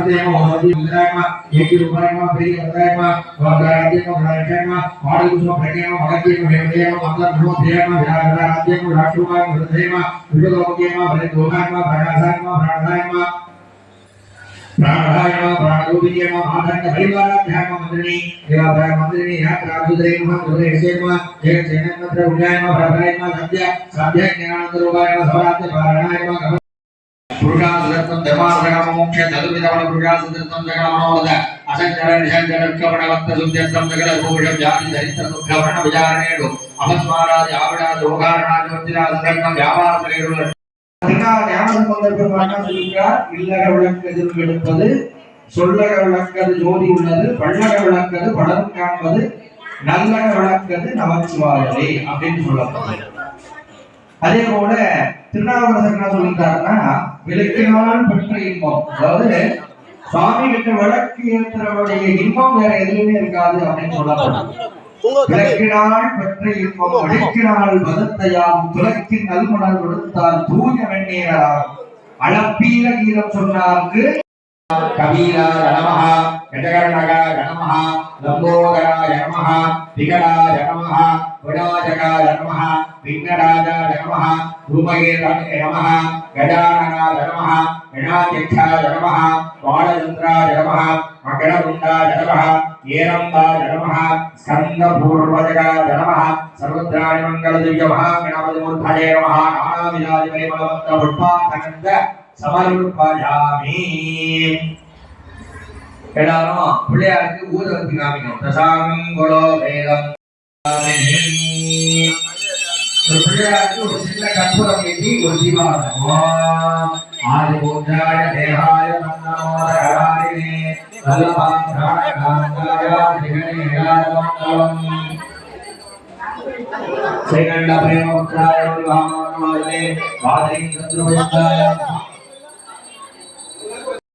நமஸ்தேம ஓதி விதராயம ஏகி ரூபாயம பிரிய வதராயம வதராஜ்யம வதராயம மாடகுசும பிரகேம மகத்யம ஹேமதேம மந்தம் நமோ தேம விராஜராஜ்யம ராஷ்ட்ரமாய விருதேம விருதோகேம விருதோகாயம பிரணாசாயம பிரணாசாயம प्राणायाम प्राणोदीयम आदंड परिवाराध्याम मंदिनी देवाभय मंदिनी यात्राबुद्रेम दुरेशेम जय जयनंद्र उज्जयम भद्रायम सद्य सद्य ज्ञानंदरोगायम सवाद्य पारणायम புருஷாசுதர்த்தம் தர்மாசகமோட்சே ததுவிதவன புருஷாசுதர்த்தம் ஜெகமனோத அசஞ்சர நிஷஞ்சரக்கவனவத்த சுத்தியர்த்தம் ஜெகல பூஷம் ஜாதி தரித்த துக்கவரண விசாரணேடு அபஸ்மாராதி ஆவிடாதி ரோகாரணாதி வந்திரா சுதர்த்தம் வியாபார தலைவர்கள் இல்லற விளக்கது எடுப்பது சொல்லக விளக்கது ஜோதி உள்ளது பள்ளக விளக்கது படம் காண்பது நல்லக விளக்கது நமச்சிவாயரே அப்படின்னு சொல்லப்படுது அதே போல திருநாவுக்கரசர் என்ன சொல்லிட்டாருன்னா விளக்கினால் பெற்ற இன்பம். அதாவது சுவாமி கிட்ட விளக்கு ஏற்றுறவருடைய இன்பம் வேற எதுவுமே இருக்காது அப்படின்னு சொல்லப்படுது விளக்கினால் பெற்ற இன்பம் அழைக்கினால் மதத்தையாம் துலக்கின் நல்மணல் கொடுத்தால் தூய வெண்ணீராம் அளப்பீர கீதம் சொன்னார்க்கு కవీరాయ నమ గజకర్ణకాయ నమ లంబోదరాయ నమ వికటాయ నమ గుణాజకాయ నమ విఘ్నరాజాయ నమ ధూమగేరాయ నమ గజాననాయ నమ గణాధ్యక్షాయ నమ బాలచంద్రాయ నమ మకరకుండాయ నమ ఏరంబాయ నమ స్కందపూర్వజగాయ నమ సముద్రాయ మంగళదివ్య మహాగణపతి మూర్ధయ నమ నానావిధాది పరిమళవంత சமர்ப்பயாமி எல்லாரும் பிள்ளையாருக்கு ஊதவத்தி காமிக்கணும் பிரசாதம் குலோ வேதம் ஒரு பிள்ளையாருக்கு ஒரு சின்ன கற்பூரம் ஏற்றி ஒரு தீபாவளி ஆதி பூஜாய தேகாய மன்னமோதகாரினே வல்லபாம் பிராணகாந்தாய திகணேயாதமங்கலம் श्रीगंड प्रेम उत्तराय विवाहाय वादरी चंद्रवंताय